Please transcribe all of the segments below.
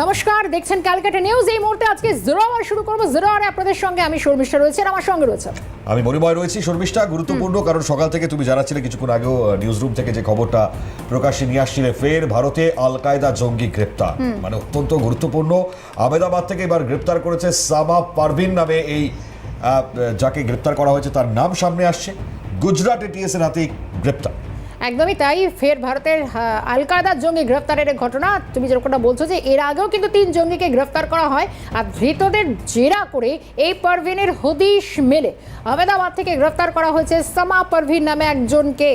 নমস্কার দেখছেন ক্যালকাটা নিউজ। এই মুহূর্তে আজকে জিরো আওয়ার শুরু করব। জিরো আওয়ারে আপনাদের সঙ্গে আমি শর্মিষ্ঠা রয়েছে আর আমার সঙ্গে রয়েছে আমি মরিময় রয়েছি। শর্মিষ্ঠা গুরুত্বপূর্ণ কারণ সকাল থেকে তুমি জানাচ্ছিলে কিছুক্ষণ আগেও নিউজ রুম থেকে যে খবরটা প্রকাশ্যে নিয়ে আসছিলে ফের ভারতে আল কায়দা জঙ্গি গ্রেপ্তার। মানে অত্যন্ত গুরুত্বপূর্ণ। আহমেদাবাদ থেকে এবার গ্রেপ্তার করেছে সাবা পারভিন নামে এই যাকে গ্রেপ্তার করা হয়েছে তার নাম সামনে আসছে। গুজরাট এটিএস এর হাতে গ্রেপ্তার। একদমই তাই। ফের ভারতের আহ, আল কায়দার জঙ্গি গ্রেফতারের ঘটনা। তুমি যেরকমটা বলছো যে এর আগেও কিন্তু তিন জঙ্গিকে গ্রেফতার করা হয় আর ধৃতদের জেরা করে এই পারভিনের হদিশ মেলে। আহমেদাবাদ থেকে গ্রেফতার করা হয়েছে সামা পারভিন নামে একজনকে।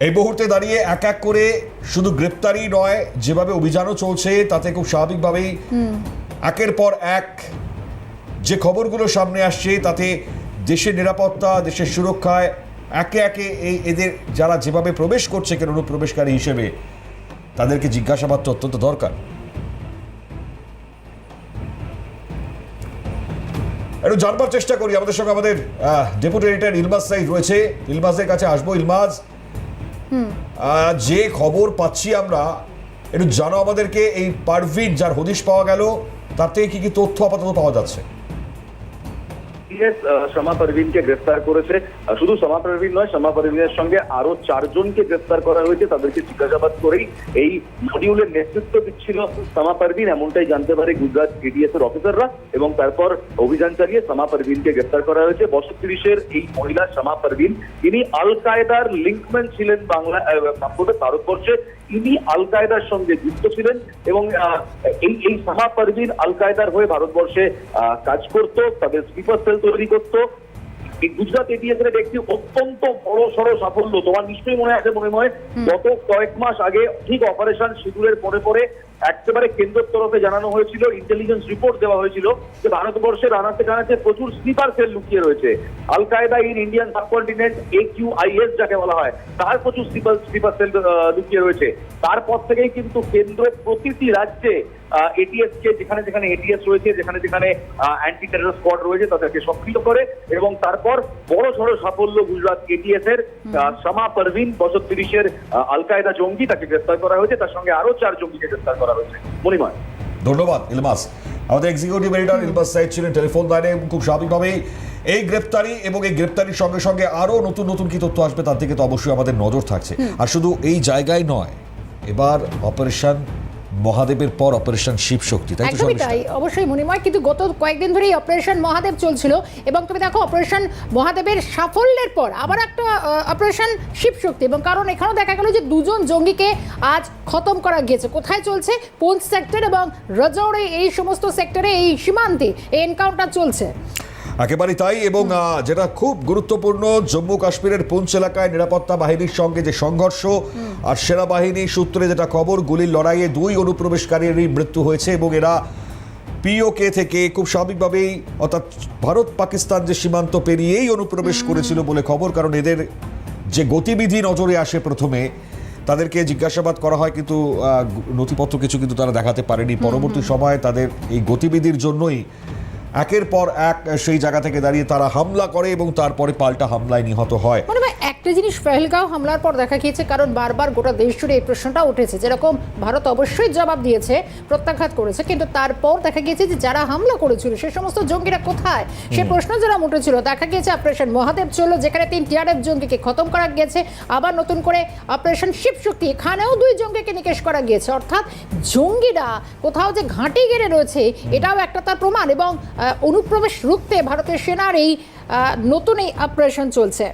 এই মুহূর্তে দাঁড়িয়ে এক এক করে শুধু গ্রেপ্তারই নয় যেভাবে অভিযানও চলছে তাতে খুব স্বাভাবিকভাবেই একের পর এক যে খবরগুলো সামনে আসছে তাতে দেশের নিরাপত্তা দেশের সুরক্ষায় একে একে এই এদের যারা যেভাবে প্রবেশ করছে কেন অনুপ্রবেশকারী হিসেবে তাদেরকে জিজ্ঞাসাবাদ তো অত্যন্ত দরকার। একটু জানবার চেষ্টা করি আমাদের সঙ্গে আমাদের ডেপুটি এডিটর ইলমাজ সাইদ রয়েছে। ইলমাজের কাছে আসব। ইলমাজ যে খবর পাচ্ছি আমরা একটু জানো আমাদেরকে এই পারভিন যার হদিশ পাওয়া গেল তার থেকে কি কি তথ্য আপাতত পাওয়া যাচ্ছে? ইয়েস শমা পারভিনকে গ্রেফতার করেছে। শুধু শমা পারভিন নয় শমা পারভিনের সঙ্গে আরও চারজনকে গ্রেফতার করা হয়েছে। তাদেরকে জিজ্ঞাসাবাদ করেই এই মডিউলের নেতৃত্ব দিচ্ছিল শমা পারভিন। এমনটাই জানতে পারে গুজরাট এডিএস এর অফিসাররা। এবং তারপর অভিযান চালিয়ে শমা পারভিনকে গ্রেফতার করা হয়েছে। বছর তিরিশের এই মহিলা শমা পারভিন, তিনি আল কায়দার লিঙ্কম্যান ছিলেন বাংলা ভারতবর্ষে ইনি আল কায়দার সঙ্গে যুক্ত ছিলেন এবং এই এই সাহা পারভিন আল কায়দার হয়ে ভারতবর্ষে আহ, কাজ করত তাদের স্লিপার সেল তৈরি করত। এই গুজরাট এটিএস এর একটি অত্যন্ত বড় সড়ো সাফল্য তোমার নিশ্চয়ই মনে আছে মনে হয় গত কয়েক মাস আগে ঠিক অপারেশন শিডিউলের পরে পরে একেবারে কেন্দ্রের তরফে জানানো হয়েছিল ইন্টেলিজেন্স রিপোর্ট দেওয়া হয়েছিল যে ভারতবর্ষের আনাতে কানাতে প্রচুর স্লিপার সেল লুকিয়ে রয়েছে। Al Qaeda in Indian subcontinent A Q I S যাকে বলা হয়, তার প্রচুর স্লিপার স্লিপার সেল লুকিয়ে রয়েছে। তারপর থেকেই কিন্তু কেন্দ্র প্রতিটি রাজ্যে এটিএস কে যেখানে যেখানে এটিএস রয়েছে যেখানে যেখানে অ্যান্টি টেরর স্কোয়াড রয়েছে তাদেরকে সক্রিয় করে এবং তারপর বড় সড়ো সাফল্য গুজরাট এটিএস এর শামা পারভিন বছর তিরিশের আল কায়দা জঙ্গি তাকে গ্রেফতার করা হয়েছে। তার সঙ্গে আরও চার জঙ্গিকে গ্রেফতার করা হয়েছে। মনিময় ধন্যবাদ ইলমাস। আমাদের এক্সিকিউটিভ এডিটর ইলমাস সাইদ ছিলেন টেলিফোন লাইনে খুব স্বাভাবিকভাবেই এই গ্রেপ্তারি এবং এই গ্রেপ্তারির সঙ্গে সঙ্গে আরও নতুন নতুন কি তথ্য আসবে তার দিকে তো অবশ্যই আমাদের নজর থাকছে। আর শুধু এই জায়গায় নয় এবার অপারেশন মহাদেবের পর অপারেশন শিব শক্তি তাই তো একদমই তাই অবশ্যই মনিময় কিন্তু গত কয়েকদিন ধরেই অপারেশন মহাদেব চলছিল এবং তুমি দেখো অপারেশন মহাদেবের সাফল্যের পর আবার একটা অপারেশন শিবশক্তি এবং কারণ এখানেও দেখা গেল যে দুজন জঙ্গিকে আজ খতম করা গিয়েছে। কোথায় চলছে? পুঞ্চ সেক্টর এবং রজৌড়ে এই সমস্ত সেক্টরে এই সীমান্তে এই এনকাউন্টার চলছে? একেবারেই তাই এবং যেটা খুব গুরুত্বপূর্ণ জম্মু কাশ্মীরের পুঞ্চ এলাকায় নিরাপত্তা বাহিনীর সঙ্গে যে সংঘর্ষ আর সেনাবাহিনী সূত্রে যেটা খবর গুলির লড়াইয়ে দুই অনুপ্রবেশকারীরই মৃত্যু হয়েছে এবং এরা পিওকে থেকে খুব স্বাভাবিকভাবেই অর্থাৎ ভারত পাকিস্তান যে সীমান্ত পেরিয়েই অনুপ্রবেশ করেছিল বলে খবর কারণ এদের যে গতিবিধি নজরে আসে প্রথমে তাদেরকে জিজ্ঞাসাবাদ করা হয় কিন্তু নথিপত্র কিছু কিন্তু তারা দেখাতে পারেনি। পরবর্তী সময়ে তাদের এই গতিবিধির জন্যই একের পর এক সেই জায়গা থেকে দাঁড়িয়ে তারা হামলা করে এবং তারপরে পাল্টা হামলায় নিহত হয়। মনে হয় একটা জিনিস পেহেলগাঁও হামলার পর দেখা গিয়েছে কারণ বারবার গোটা দেশ জুড়ে এই প্রশ্নটা উঠেছে। যেরকম ভারত অবশ্যই জবাব দিয়েছে প্রত্যাঘাত করেছে কিন্তু তারপর দেখা গিয়েছে যে যারা হামলা করেছিল সে সমস্ত জঙ্গিরা কোথায়? সে প্রশ্ন যারা উঠেছিল দেখা গিয়েছে অপারেশন মহাদেব চলল যেখানে তিন টিআরএফ জঙ্গিকে খতম করা গিয়েছে আবার নতুন করে অপারেশন শিবশক্তি এখানেও দুই জঙ্গিকে নিকেশ করা গিয়েছে। অর্থাৎ জঙ্গিরা কোথাও যে ঘাঁটি গেড়ে রয়েছে এটাও একটা তার প্রমাণ এবং অনুপ্রবেশ রুখতে ভারতের সেনার এই নতুন এই অপারেশন চলছে।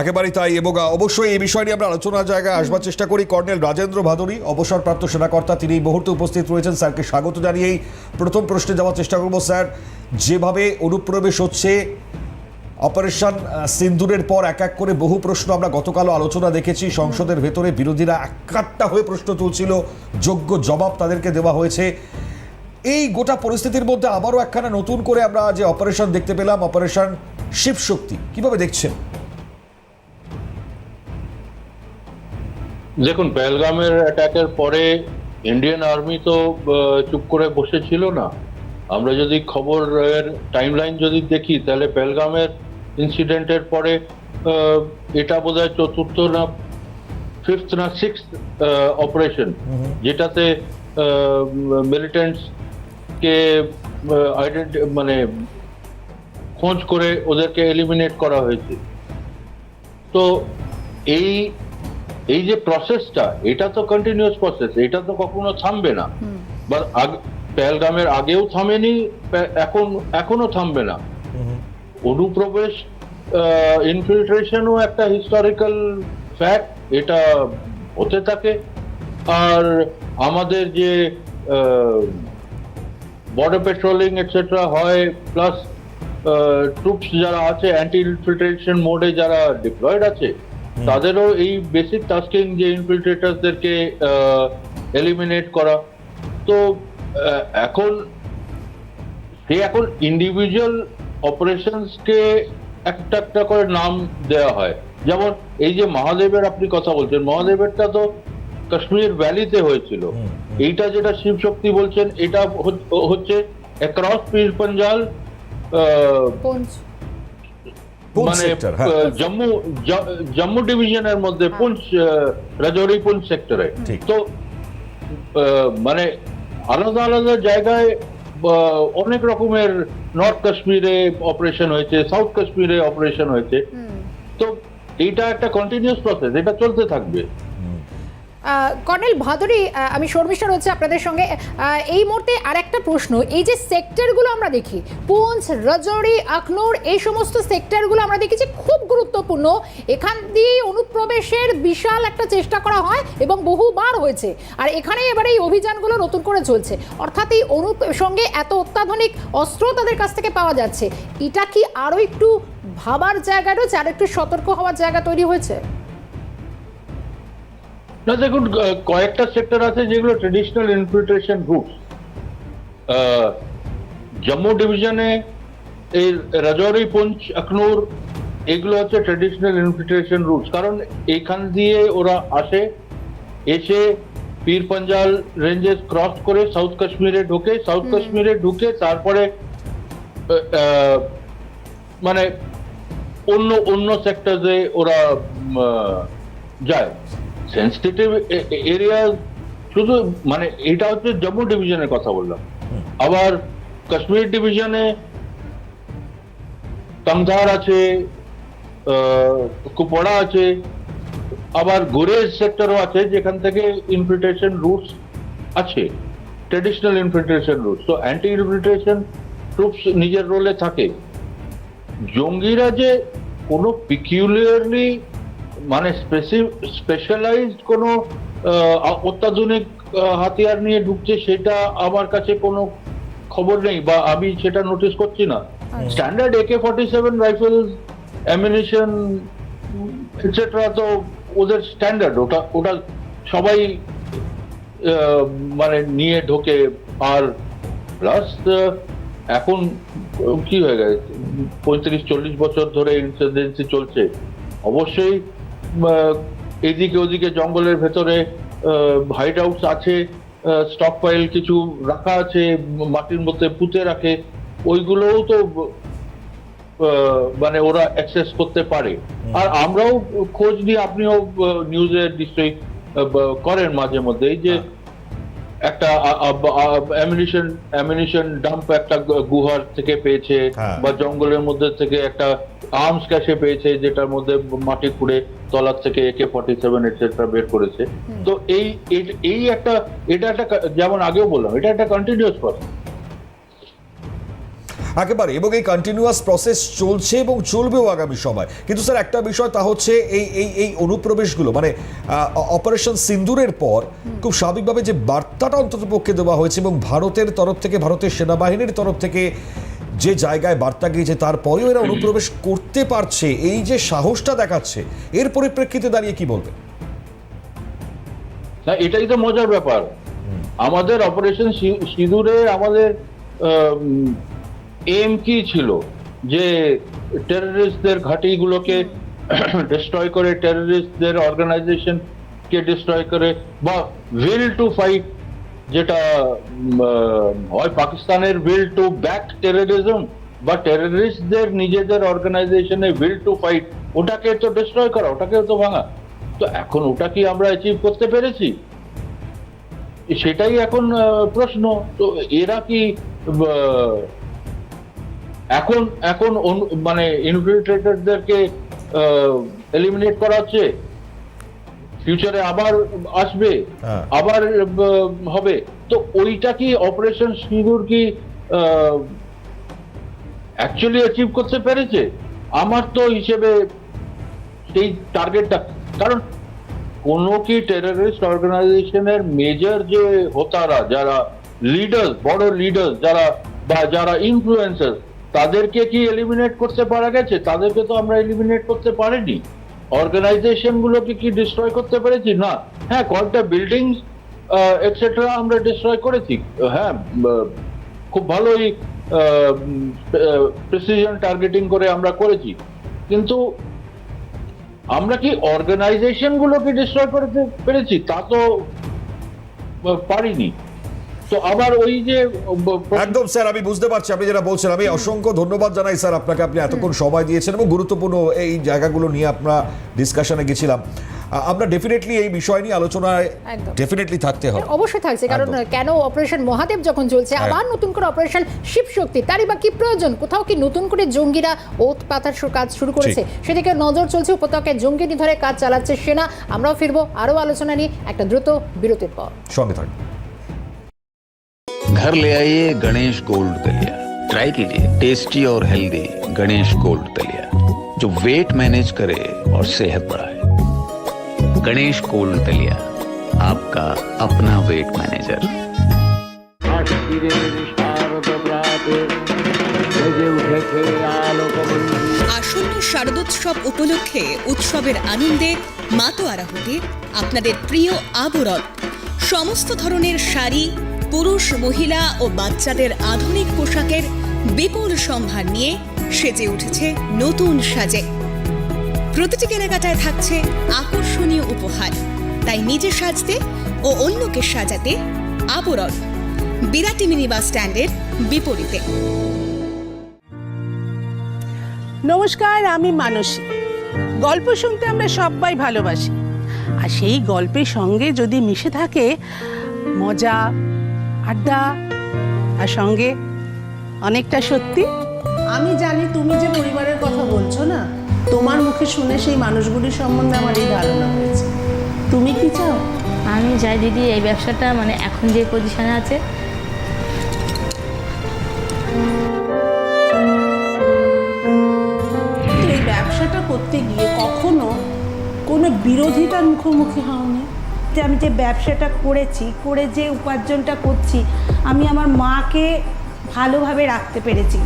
একেবারেই তাই এবং অবশ্যই এই বিষয় নিয়ে আমরা আলোচনার জায়গায় আসবার চেষ্টা করি। কর্নেল রাজেন্দ্র ভাদুরী অবসরপ্রাপ্ত সেনাকর্তা, তিনি এই মুহূর্তে উপস্থিত রয়েছেন। স্যারকে স্বাগত জানিয়েই প্রথম প্রশ্নে যাওয়ার চেষ্টা করব, স্যার। যেভাবে অনুপ্রবেশ হচ্ছে, অপারেশন সিন্দুরের পর এক এক করে বহু প্রশ্ন আমরা গতকালও আলোচনা দেখেছি। সংসদের ভেতরে বিরোধীরা একাট্টা হয়ে প্রশ্ন তুলছিল। যোগ্য জবাব তাদেরকে দেওয়া হয়েছে। এই গোটা পরিস্থিতির মধ্যে আবারও একখানা নতুন করে আমরা যে অপারেশন দেখতে পেলাম অপারেশন শিবশক্তি কীভাবে দেখছেন? দেখুন পেহেলগামের অ্যাটাকের পরে ইন্ডিয়ান আর্মি তো চুপ করে বসেছিল না। আমরা যদি খবরের টাইমলাইন যদি দেখি তাহলে পেহেলগামের ইনসিডেন্টের পরে এটা বোধহয় চতুর্থ না ফিফথ না সিক্স অপারেশন যেটাতে মিলিটেন্টস কে মানে খোঁজ করে ওদেরকে এলিমিনেট করা হয়েছে। তো এই এই যে প্রসেসটা এটা তো কন্টিনিউয়াস প্রসেস এটা তো কখনো থামবে না। বা আগ- পেহেলগামের আগেও থামেনি এখন এখনও থামবে না। অনুপ্রবেশ ইনফিল্ট্রেশনও একটা হিস্টোরিক্যাল ফ্যাক্ট এটা হতে থাকে। আর আমাদের যে বর্ডার পেট্রোলিং এটসেট্রা হয় প্লাস ট্রুপস যারা আছে অ্যান্টি ইনফিল্ট্রেশন মোডে যারা ডিপ্লয়েড আছে তাদেরও এই বেসিক টাস্কিং যে ইনফিল্ট্রেটার্সদেরকে এলিমিনেট করা। তো এখন সে এখন ইন্ডিভিজুয়াল অপারেশনসকে একটা একটা করে নাম দেওয়া হয়। যেমন এই যে মহাদেবের আপনি কথা বলছেন মহাদেবেরটা তো কাশ্মীর ভ্যালিতে হয়েছিল। এইটা যেটা শিব শক্তি বলছেন এটা হচ্ছে অ্যাক্রস পীর পঞ্জাল মানে হ্যাঁ। জম্মু জম্মু ডিভিশনের মধ্যে পুঞ্চ রাজৌরি পুঞ্চ সেক্টরে তো মানে আলাদা আলাদা জায়গায় আহ, অনেক রকমের নর্থ কাশ্মীরে অপারেশন হয়েছে সাউথ কাশ্মীরে অপারেশন হয়েছে। তো এটা একটা কন্টিনিউস প্রসেস এটা চলতে থাকবে। কর্নেল ভাদুরী আমি শর্মিষ্ঠা রয়েছে আপনাদের সঙ্গে। এই মুহূর্তে আর একটা প্রশ্ন, এই যে সেক্টরগুলো আমরা দেখি পুঞ্চ রাজৌরি আখনুর এই সমস্ত সেক্টরগুলো আমরা দেখি যে খুব গুরুত্বপূর্ণ। এখান দিয়ে অনুপ্রবেশের বিশাল একটা চেষ্টা করা হয় এবং বহুবার হয়েছে। আর এখানে এবার এই অভিযানগুলো নতুন করে চলছে। অর্থাৎ এই অনু সঙ্গে এত অত্যাধুনিক অস্ত্র তাদের কাছ থেকে পাওয়া যাচ্ছে। এটা কি আরও একটু ভাবার জায়গা রয়েছে? আর একটু সতর্ক হওয়ার জায়গা তৈরি হয়েছে? না দেখুন কয়েকটা সেক্টর আছে যেগুলো ট্রেডিশনাল ইনফিল্ট্রেশন রুট জম্মু ডিভিশনে এই রাজৌরি পুঞ্চ আখনুর এগুলো হচ্ছে ট্রেডিশনাল ইনফিল্ট্রেশন রুটস কারণ এখান দিয়ে ওরা আসে এসে পীর পঞ্জাল রেঞ্জেস ক্রস করে সাউথ কাশ্মীরে ঢোকে। সাউথ কাশ্মীরে ঢুকে তারপরে মানে অন্য অন্য সেক্টরে ওরা যায়। সেন্সিটিভ এরিয়া শুধু মানে এটা হচ্ছে জম্মু ডিভিশনের কথা বললাম। আবার কাশ্মীর ডিভিশনে তংধার আছে কুপওয়াড়া আছে, আবার গুরেজ সেক্টরও আছে যেখান থেকে ইনফিল্ট্রেশন রুটস আছে ট্রেডিশনাল ইনফিল্ট্রেশন রুটস তো অ্যান্টি ইনফিল্ট্রেশন ট্রুপস নিজের রোলে থাকে। জঙ্গিরা যে কোনো পিকিউলিয়ারলি মানে স্পেশালাইজড কোনো অত্যাধুনিক হাতিয়ার নিয়ে ঢুকছে সেটা আমার কাছে কোনো খবর নেই বা আমি সেটা নোটিস করছি না। Standard AK forty seven rifle ammunition etcetera তো ওদের স্ট্যান্ডার্ড ওটা ওটা সবাই মানে নিয়ে ঢোকে। আর প্লাস এখন কি হয়ে গেছে? পঁয়ত্রিশ চল্লিশ বছর ধরে ইনসিডেন্সি চলছে। অবশ্যই এদিকে ওদিকে জঙ্গলের ভেতরে হাইড আউটস আছে স্টক পাইল কিছু রাখা আছে মাটির মধ্যে পুঁতে রাখে ওইগুলোও তো মানে ওরা অ্যাক্সেস করতে পারে। আর আমরাও খোঁজ নিয়ে আপনিও নিউজে নিশ্চয়ই করেন মাঝে মধ্যে এই যে একটা অ্যামিনিশন অ্যামিনিশন ডাম্প একটা গুহার থেকে পেয়েছে হ্যাঁ। বা জঙ্গলের মধ্যে থেকে একটা আর্মস ক্যাশে পেয়েছে যেটার মধ্যে মাটি খুঁড়ে তলার থেকে একে ফর্টি সেভেন এটসেট্রা বের করেছে। তো এই এই- এই একটা এটা একটা যেমন আগেও বললাম এটা একটা কন্টিনিউয়াস প্রসেস একেবারে এবং এই কন্টিনিউয়াস প্রসেস চলছে এবং চলবেও আগামী সময়। কিন্তু স্যার একটা বিষয় তা হচ্ছে এই এই এই অনুপ্রবেশগুলো মানে অপারেশন সিন্দুরের পর খুব স্বাভাবিকভাবে যে বার্তাটা অন্তত পক্ষে দেওয়া হয়েছে এবং ভারতের তরফ থেকে ভারতের সেনাবাহিনীর তরফ থেকে যে জায়গায় বার্তা গিয়েছে তারপরেও এরা অনুপ্রবেশ করতে পারছে এই যে সাহসটা দেখাচ্ছে এর পরিপ্রেক্ষিতে দাঁড়িয়ে কি বলবে না এটাই তো মজার ব্যাপার। আমাদের অপারেশন সিঁদুরে আমাদের এম কি ছিল? যে টেররিস্টদের ঘাঁটিগুলোকে ডিস্ট্রয় করে টেররিস্টদের অর্গানাইজেশন কে ডিস্ট্রয় করে, বা উইল টু ফাইট যেটা হয় পাকিস্তানের উইল টু ব্যাক টেররিজম বা টেররিস্টদের নিজেদের অর্গানাইজেশনে উইল টু ফাইট ওটাকে তো ডিস্ট্রয় করা ওটাকে তো ভাঙা। তো এখন ওটা কি আমরা অ্যাচিভ করতে পেরেছি? সেটাই এখন প্রশ্ন। তো এরা কি এখন এখন মানে ইনফিল্ট্রেটরদেরকে এলিমিনেট করা হচ্ছে। ফিউচারে আবার আসবে হ্যাঁ। আবার হবে। তো ওইটা কি অপারেশন সিঁদুর কি অ্যাকচুয়ালি অ্যাচিভ করতে পেরেছে? আমার তো হিসেবে সেই টার্গেটটা কারণ কোনো কি টেররিস্ট অর্গানাইজেশনের মেজর যে হোতারা যারা লিডার বড় লিডার যারা বা যারা ইনফ্লুয়েন্সার তাদেরকে কি এলিমিনেট করতে পারা গেছে? তাদেরকে তো আমরা এলিমিনেট করতে পারিনি। অর্গানাইজেশন গুলোকে কি ডিস্ট্রয় করতে পেরেছি? না। হ্যাঁ কয়েকটা বিল্ডিং এটসেট্রা আমরা ডিস্ট্রয় করেছি। হ্যাঁ খুব ভালোই প্রেসিশন টার্গেটিং করে আমরা করেছি। কিন্তু আমরা কি অর্গানাইজেশন গুলোকে ডিস্ট্রয় করতে পেরেছি? তা তো পারিনি। তো আবার ওই যে একদম স্যার আমি বুঝতে পারছি। আপনি যেটা বলছেন আমি অসংখ্য ধন্যবাদ জানাই স্যার আপনাকে। আপনি এতক্ষণ সময় দিয়েছেন এবং গুরুত্বপূর্ণ এই জায়গাগুলো নিয়ে আমরা ডিসকাশনে গেছিলাম। আমরা ডেফিনেটলি এই বিষয় নিয়ে আলোচনায় ডেফিনেটলি থাকতে হবে। অবশ্যই থাকছে কারণ কেন অপারেশন মহাদেব যখন চলছে হ্যাঁ। আবার নতুন করে অপারেশন শিব শক্তি তারই বা কি প্রয়োজন? কোথাও কি নতুন করে জঙ্গিরা ওত পাতার কাজ শুরু করেছে? সেদিকে নজর চলছে উপত্যকায় জঙ্গি নিধরে কাজ চালাচ্ছে সেনা। আমরাও ফিরবো আরও আলোচনা নিয়ে একটা দ্রুত বিরতির পর। সঙ্গে থাকবে घर ले आइए गणेश गोल्ड दलिया ट्राई कीजिए टेस्टी और हेल्दी गणेश गोल्ड दलिया जो वेट मैनेज करे और सेहत बढ़ाए गणेश गोल्ड दलिया आपका अपना वेट मैनेजर আসন্ন শারদোৎসব উপলক্ষে উৎসবের আনন্দে মাতোয়ারা হতে আপনাদের প্রিয় আবরণ সমস্ত ধরনের শাড়ি পুরুষ, মহিলা ও বাচ্চাদের আধুনিক পোশাকের বিপুল সম্ভার নিয়ে সেজে উঠেছে নতুন সাজে। প্রতিটি কেনাকাটায় থাকছে আকর্ষণীয় উপহার। তাই নিজে সাজতে ও অন্যকে সাজাতে আবরণ। বিরাটি মিনি বাস স্ট্যান্ডের বিপরীতে। নমস্কার, আমি মানসী। গল্প শুনতে আমরা সবাই ভালোবাসি। আর সেই গল্পের সঙ্গে যদি মিশে থাকে মজা আড্ডা আর সঙ্গে অনেকটা সত্যি। আমি জানি তুমি যে পরিবারের কথা বলছো না তোমার মুখে শুনে সেই মানুষগুলির সম্বন্ধে আমার এই ধারণা হয়েছে। তুমি কি চাও? আমি চাই দিদি এই ব্যবসাটা মানে এখন যে পজিশনে আছে। এই ব্যবসাটা করতে গিয়ে কখনো কোনো বিরোধিতার মুখোমুখি হওনি? যে আমি যে ব্যবসাটা করেছি, করে যে উপার্জনটা করছি, আমি আমার মাকে ভালোভাবে রাখতে পেরেছি।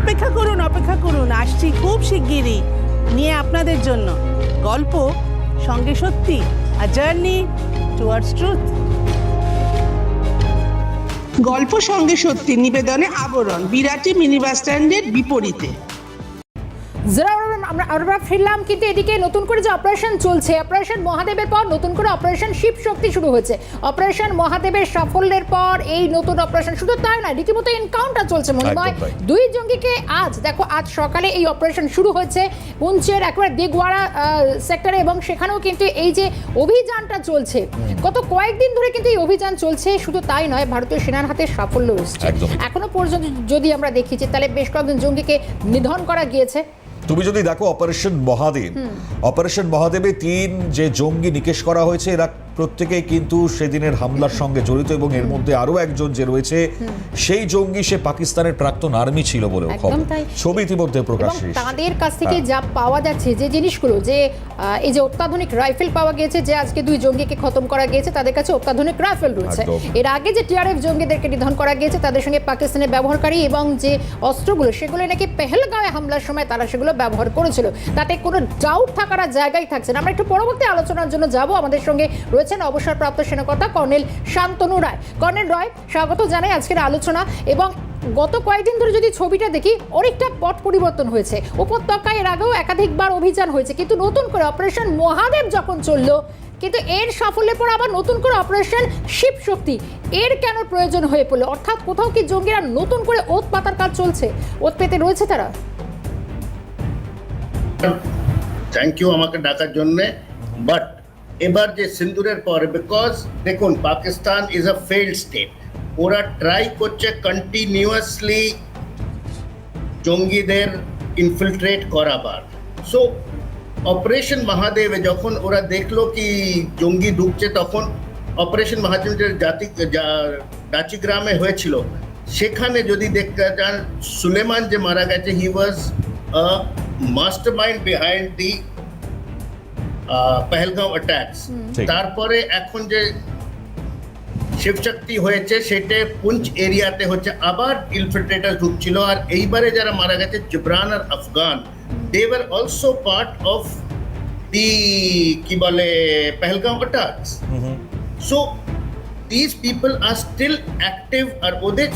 অপেক্ষা করুন অপেক্ষা করুন। আসছি খুব শিগগিরই নিয়ে আপনাদের জন্য। গল্প সঙ্গে সত্যি আর জার্নি টুয়ার্ডস ট্রুথ গল্প সঙ্গে সত্যি নিবেদনে আবরণ। বিরাটি মিনি বাস স্ট্যান্ডের বিপরীতে। আমরা আমরা ফিরলাম কিন্তু এদিকে নতুন করে যে অপারেশন চলছে অপারেশন মহাদেবের পর নতুন করে অপারেশন শিব শক্তি শুরু হয়েছে। অপারেশন মহাদেবের সাফল্যের পর এই নতুন অপারেশন শুধু তাই না রীতিমতো এনকাউন্টার চলছে একদম তাই। দুই জঙ্গিকে আজ দেখো আজ সকালে এই অপারেশন শুরু হয়েছে। পুঞ্চের একেবারে দিগওয়াড়া সেক্টরে এবং সেখানেও কিন্তু এই যে অভিযানটা চলছে গত কয়েকদিন ধরে কিন্তু এই অভিযান চলছে শুধু তাই নয় ভারতীয় সেনার হাতে সাফল্য এসছে। এখনও পর্যন্ত যদি আমরা দেখি যে তাহলে বেশ কয়েকজন জঙ্গিকে নিধন করা গিয়েছে তুমি যদি দেখো অপারেশন মহাদেব অপারেশন মহাদেবে তিন যে জঙ্গি নিকেশ করা হয়েছে এরা প্রত্যেকেই কিন্তু সেদিনের হামলার সঙ্গে জড়িত এবং এর মধ্যে আরও একজন যে রয়েছে সেই জঙ্গি সে পাকিস্তানের প্রাক্তন আর্মি ছিল বলেও খবর। ছবি ইতিমধ্যে এবং প্রকাশ্যে তাদের কাছ থেকে হ্যাঁ। যা পাওয়া যাচ্ছে যে জিনিসগুলো যে এই যে অত্যাধুনিক রাইফেল পাওয়া গিয়েছে যে আজকে দুই জঙ্গিকে খতম করা গিয়েছে তাদের কাছে অত্যাধুনিক রাইফেল রয়েছে। এর আগে যে টিআরএফ জঙ্গিদেরকে নিধন করা গিয়েছে তাদের সঙ্গে পাকিস্তানের ব্যবহারকারী এবং যে অস্ত্রগুলো সেগুলো নাকি পেহেলগাঁওয়ে হামলার সময় তারা সেগুলো ব্যবহার করেছিল। তাতে কোনো ডাউট থাকার জায়গায় থাকছে না। আমরা একটু পরবর্তী আলোচনার জন্য যাব। আমাদের সঙ্গে রয়েছেন অবসরপ্রাপ্ত সেনাকর্তা কর্নেল শান্তনু রায়। কর্নেল রায়, স্বাগত জানাই আজকের আলোচনা এবং গত কয়েকদিন ধরে যদি ছবিটা দেখি, অনেকটা পট পরিবর্তন হয়েছে। উপত্যকায় এর আগেও একাধিকবার অভিযান হয়েছে, কিন্তু নতুন করে অপারেশন মহাদেব যখন চলল, কিন্তু এর সাফল্যের পর আবার নতুন করে অপারেশন শিব শক্তি এর কেন প্রয়োজন হয়ে পড়ল? অর্থাৎ কোথাও কি জঙ্গিরা নতুন করে ওত পাতার কাজ চলছে? ওত পেতে রয়েছে তারা? থ্যাংক ইউ আমাকে ডাকার জন্য বাট এবার যে সিন্দুরের পর বিকজ দেখুন, Pakistan is a failed state ওরা ট্রাই করছে কন্টিনিউয়াসলি জঙ্গিদের ইনফিলট্রেট করাবার। সো অপারেশন মহাদেবে যখন ওরা দেখল কি জঙ্গি ঢুকছে, তখন অপারেশন মহাদেবের জাতি, যা- ডাচি গ্রামে হয়েছিল। সেখানে যদি দেখতে যান, সুলেমান যে মারা গেছে he was master mind behind the Pahalgam attacks ঠিক। তারপরে এখন যে শিবশক্তি হয়েছে সেটা পুঞ্চ এরিয়াতে হচ্ছে আবার ইনফিল্ট্রেটার ঢুকছিল আর এইবারে যারা মারা গেছে জিব্রান আর Afghan they were also part of the কি বলে Pahalgam attacks so this people are still active আর ওদের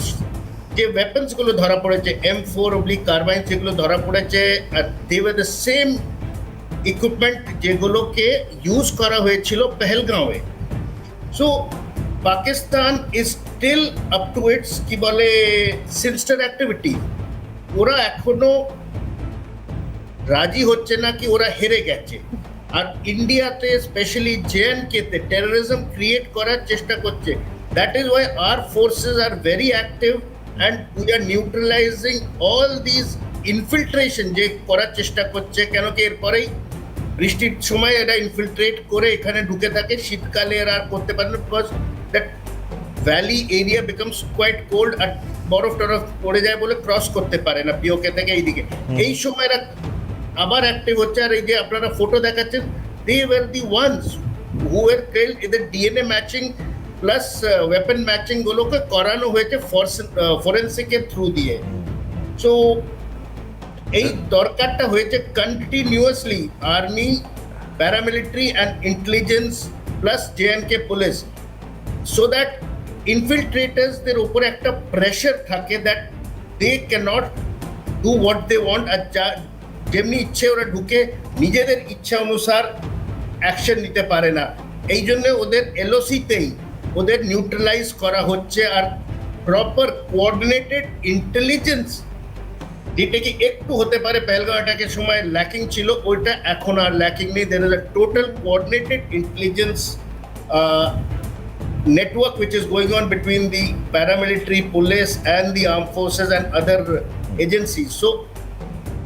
যে ওয়েপন্সগুলো ধরা পড়েছে এম ফোর অব্লিক কার্বাইন যেগুলো ধরা পড়েছে আর they were the same equipment যেগুলোকে ইউজ করা হয়েছিল পেহেলগাঁওয়ে। So Pakistan is still up to its কি বলে সিনস্টার অ্যাক্টিভিটি ওরা এখনও রাজি হচ্ছে না কি ওরা হেরে গেছে। আর ইন্ডিয়াতে স্পেশালি জেএনকেতে টেরোরিজম ক্রিয়েট করার চেষ্টা করছে। That is why our forces are very active and we are neutralising all this infiltration যে করার চেষ্টা করছে, কেন কি এরপরেই বৃষ্টির সময় এরা ইনফিল্ট্রেট করে এখানে ঢুকে থাকে। শীতকালে এরা আর করতে পারে না because that valley area becomes quite cold আর বরফ টরফ পড়ে যায় বলে ক্রস করতে পারে না পিওকে থেকে এইদিকে। এই সময় এরা আবার অ্যাক্টিভ হচ্ছে আর এই যে আপনারা ফটো দেখাচ্ছেন they were the ones who were এদের DNA matching plus weapon matching গুলোকে করানো হয়েছে ফরেন্সিকের থ্রু দিয়ে। সো এই দরকারটা হয়েছে continuously army paramilitary and intelligence plus J J and K police so that ইনফিল্ট্রেটার্সদের উপরে একটা প্রেশার থাকে that they can't do what they want আর যা, যেমনি ইচ্ছে ওরা ঢুকে, নিজেদের ইচ্ছা অনুসার অ্যাকশন নিতে পারে না। এই জন্য ওদের এলওসিতেই ওদের নিউট্রালাইজ করা হচ্ছে আর প্রপার কোঅর্ডিনেটেড ইন্টেলিজেন্স যেটা কি একটু হতে পারে পেহেলগাঁও অ্যাটাকের সময় ল্যাকিং ছিল? ওইটা এখন আর ল্যাকিং নেই। There is a total coordinated intelligence network which is going on between the paramilitary police and the armed forces and other agencies. So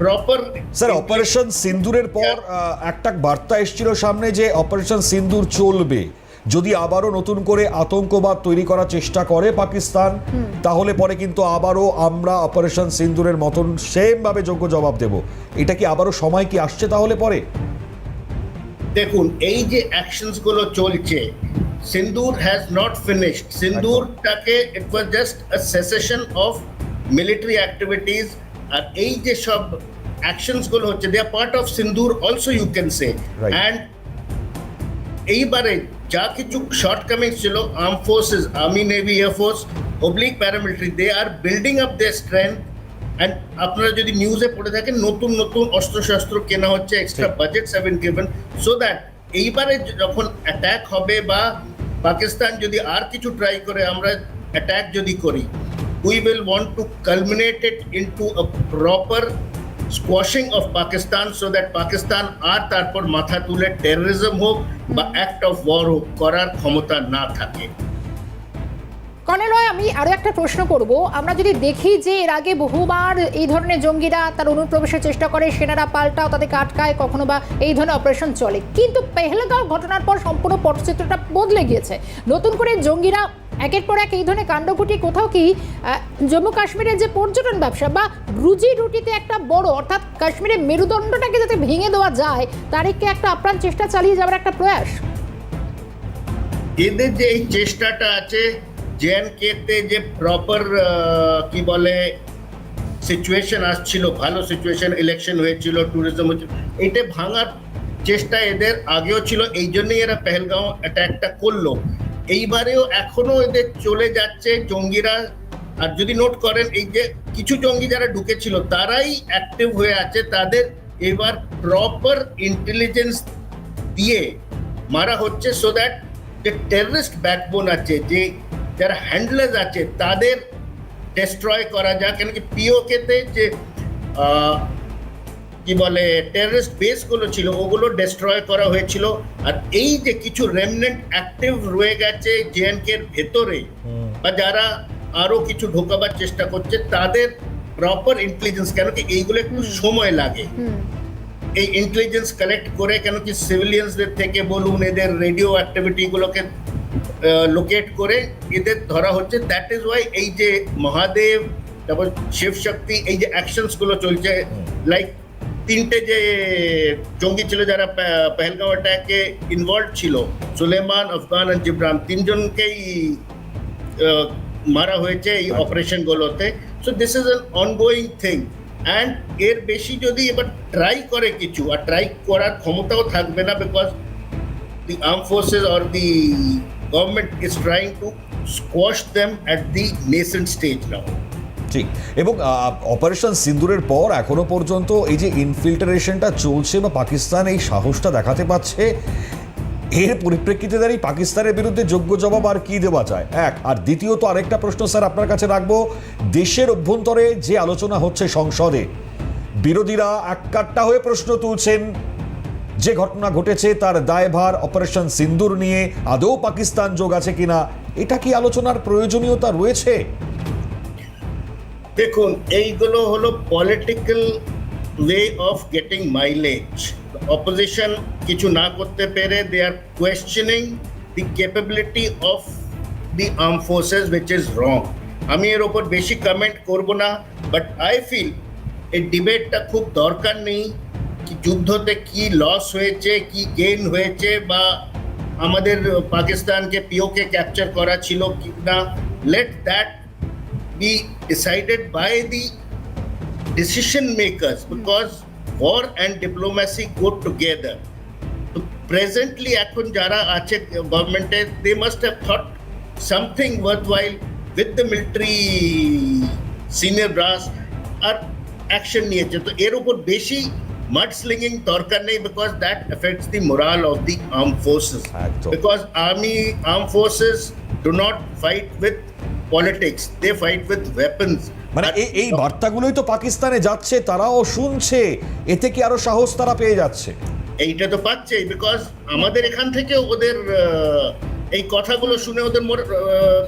proper sir operation সিন্দুরের পর একটা বার্তা এসেছিল সামনে যে অপারেশন সিন্দুর চলবে। যদি আবারও নতুন করে আতঙ্কবাদ তৈরি করার চেষ্টা করে পাকিস্তান তাহলে পরে কিন্তু আবারও আমরা অপারেশন সিন্দুরের মতন সেমভাবে যোগ্য জবাব দেব। এটা কি আবারও সময় কি আসছে তাহলে পরে? দেখুন এই যে অ্যাকশনসগুলো চলছে Sindoor has not finished সিন্দুরটাকে it was just a cessation of military activities আর এই যে সব অ্যাকশনসগুলো হচ্ছে they are part of Sindoor also you can say. And এইবারে যা কিছু শর্টকামিংস ছিল arm forces army navy air force oblique paramilitary they are building up their strength and আপনারা যদি নিউজে পড়ে থাকেন নতুন নতুন অস্ত্রশস্ত্র কেনা হচ্ছে extra budget seven given so that এইবারে যখন অ্যাটাক হবে বা পাকিস্তান যদি আর কিছু ট্রাই করে আমরা অ্যাটাক যদি করি we will want to culminate it into a proper squashing of Pakistan so that Pakistan আর তারপর মাথা তুলে টেররিজম হোক বা অ্যাক্ট অফ ওয়ার হোক, করার ক্ষমতা না থাকে। কর্নেলয় আমি আরও একটা প্রশ্ন করব। আমরা যদি দেখি যে এর আগে বহুবার এই ধরনের জঙ্গিরা তার অনুপ্রবেশের চেষ্টা করে, সেনারা পাল্টাও তাদেরকে আটকায় কখনো বা এই ধরনের অপারেশন চলে। কিন্তু পেহলগাঁও ঘটনার পর সম্পূর্ণ পটচিত্রটা বদলে গিয়েছে। নতুন করে জঙ্গিরা একের পর এক এই ধরনের কাণ্ড ঘটিয়ে কোথাও কি জম্মু কাশ্মীরের যে পর্যটন ব্যবসা বা রুজি রুটিতে একটা বড়, অর্থাৎ কাশ্মীরের মেরুদণ্ডটাকে যাতে ভেঙে দেওয়া যায় তারিখকে একটা আপ্রাণ চেষ্টা চালিয়ে যাওয়ার একটা প্রয়াস। এদের যে এই চেষ্টাটা আছে জেএনকে তে যে প্রপার কি বলে সিচুয়েশন আসছিল, ভালো সিচুয়েশন ইলেকশন হয়েছিল ট্যুরিজম হয়েছিল, এটা ভাঙার চেষ্টা এদের আগেও ছিল, এই জন্যই এরা পেহেলগাঁও অ্যাটাকটা করল। এইবারেও এখনও এদের চলে যাচ্ছে জঙ্গিরা। আর যদি নোট করেন, এই যে কিছু জঙ্গি যারা ঢুকেছিল, তারাই অ্যাক্টিভ হয়ে আছে। তাদের এবার প্রপার ইন্টেলিজেন্স দিয়ে মারা হচ্ছে সো দ্যাট যে টেররিস্ট ব্যাকবোন আছে, যে যারা হ্যান্ডলার্স আছে, তাদের ডেস্ট্রয় করা যায় কেন কি পিওকেতে যে কি বলে টেররিস্ট বেসগুলো ছিল ওগুলো ডেস্ট্রয় করা হয়েছিল। আর এই যে কিছু রেমনেন্ট অ্যাক্টিভ রয়ে গেছে জেএনকে এর ভেতরে বা যারা আরও কিছু ঢোকাবার চেষ্টা করছে তাদের প্রপার ইন্টেলিজেন্স কেন কি এইগুলো একটু সময় লাগে। এই ইন্টেলিজেন্স কালেক্ট করে কেন কি সিভিলিয়ানসদের থেকে বলুন এদের রেডিও অ্যাক্টিভিটিগুলোকে লোকেট করে এদের ধরা হচ্ছে। দ্যাট ইজ ওয়াই এই যে মহাদেব তারপর শিব শক্তি এই যে অ্যাকশনসগুলো চলছে লাইক তিনটে যে জঙ্গি ছিল যারা পে- পেহেলগাঁও অ্যাটাকে ইনভলভ ছিল সুলেমান আফগান আর জিব্রাম তিনজনকেই আহ, মারা হয়েছে এই অপারেশন গুলোতে so this is an ongoing thing and এর বেশি যদি এবার ট্রাই করে কিছু আর ট্রাই করার ক্ষমতাও থাকবে না because the armed forces or the government is trying to squash them at the nascent stage now. ঠিক। এবং অপারেশন সিন্দুরের পর এখনও পর্যন্ত এই যে ইনফিল্টারেশনটা চলছে বা পাকিস্তান এই সাহসটা দেখাতে পারছে, এর পরিপ্রেক্ষিতে দাঁড়িয়ে পাকিস্তানের বিরুদ্ধে যোগ্য জবাব আর কি দেওয়া যায়? এক, আর দ্বিতীয়ত আরেকটা প্রশ্ন স্যার আপনার কাছে রাখব। দেশের অভ্যন্তরে যে আলোচনা হচ্ছে সংসদে, বিরোধীরা এককাট্টা হয়ে প্রশ্ন তুলছেন, যে ঘটনা ঘটেছে তার দায়ভার অপারেশন সিন্দুর নিয়ে, আদৌ পাকিস্তান যোগ আছে কিনা, এটা কি আলোচনার প্রয়োজনীয়তা রয়েছে? দেখুন, এইগুলো হলো political way of getting mileage opposition কিছু না করতে পেরে they are questioning the capability of the arm forces which is wrong আমি এর ওপর বেশি কমেন্ট করব না বাট আই ফিল এই ডিবেটটা খুব দরকার নেই কি যুদ্ধতে কি লস হয়েছে, কি গেইন হয়েছে, বা আমাদের পাকিস্তানকে পিওকে ক্যাপচার করা ছিল কি না let that be decided by the decision makers hmm. because war and diplomacy go together. Presently, Akun Jara Achet government, they must have thought something worthwhile with the military senior brass are action nature. So, air upar beshi mudslinging torkar nahi because that affects the morale of the armed forces. Because army, armed forces do not fight with do They fight with politics they fight with weapons মানে এই এই বার্তাগুলোই তো পাকিস্তানে যাচ্ছে তারাও শুনছে এতে কি আরও সাহস তারা পেয়ে যাচ্ছে? এইটা তো পাচ্ছেই বিকজ আমাদের এখান থেকে ওদের আহ, এই কথাগুলো শুনে ওদের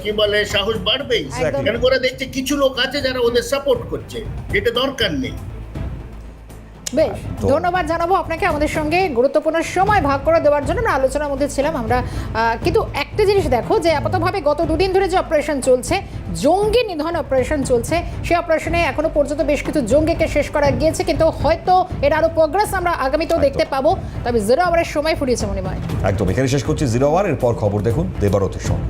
কি বলে সাহস বাড়বেই। কেন করে দেখছে কিছু লোক আছে যারা ওদের সাপোর্ট করছে যেটা দরকার নেই। বেশ ধন্যবাদ জানাব আপনাকে আমাদের সঙ্গে গুরুত্বপূর্ণ সময় ভাগ করে দেওয়ার জন্য। আমরা আলোচনার মধ্যে ছিলাম আমরা কিন্তু একটা জিনিস দেখো যে আপাতভাবে গত দুদিন ধরে যে অপারেশন চলছে জঙ্গি নিধন অপারেশন চলছে সেই অপারেশনে এখনও পর্যন্ত বেশ কিছু জঙ্গিকে শেষ করা গিয়েছে কিন্তু হয়তো এর আরও প্রোগ্রেস আমরা আগামীতেও দেখতে পাবো। তবে জিরো আওয়ারের সময় ফুরিয়েছে মনিময় একদম এখানে শেষ করছি জিরো আওয়ার এরপর খবর দেখুন দেবারতের সঙ্গে।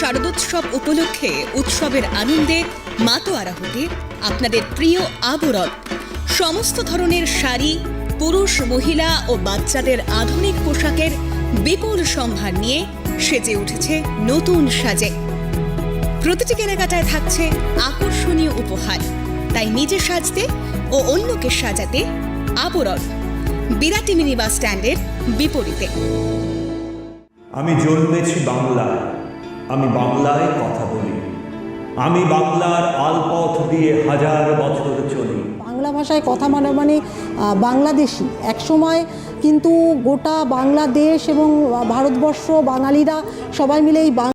শারদোৎসব উপলক্ষে উৎসবের আনন্দে মাতোয়ারা হতে আপনাদের প্রিয় আবরণ। সমস্ত ধরনের শাড়ি, পুরুষ, মহিলা ও বাচ্চাদের আধুনিক পোশাকের বিপুল সম্ভার নিয়ে সেজে উঠেছে নতুন সাজে। প্রতিটি কেনাকাটায় থাকছে আকর্ষণীয় উপহার। তাই নিজে সাজতে ও অন্যকে সাজাতে আবরণ। বিরাটি মিনি বাস স্ট্যান্ডের বিপরীতে। আমি জন্মেছি বাংলায়। আমি বাংলায় কথা বলি। আমি বাংলার আলপথ দিয়ে হাজার বছর চলি। বাংলা ভাষায় কথা মানে মানে বাংলাদেশি। একসময় কিন্তু গোটা বাংলাদেশ এবং ভারতবর্ষ, বাঙালিরা সবাই মিলে এই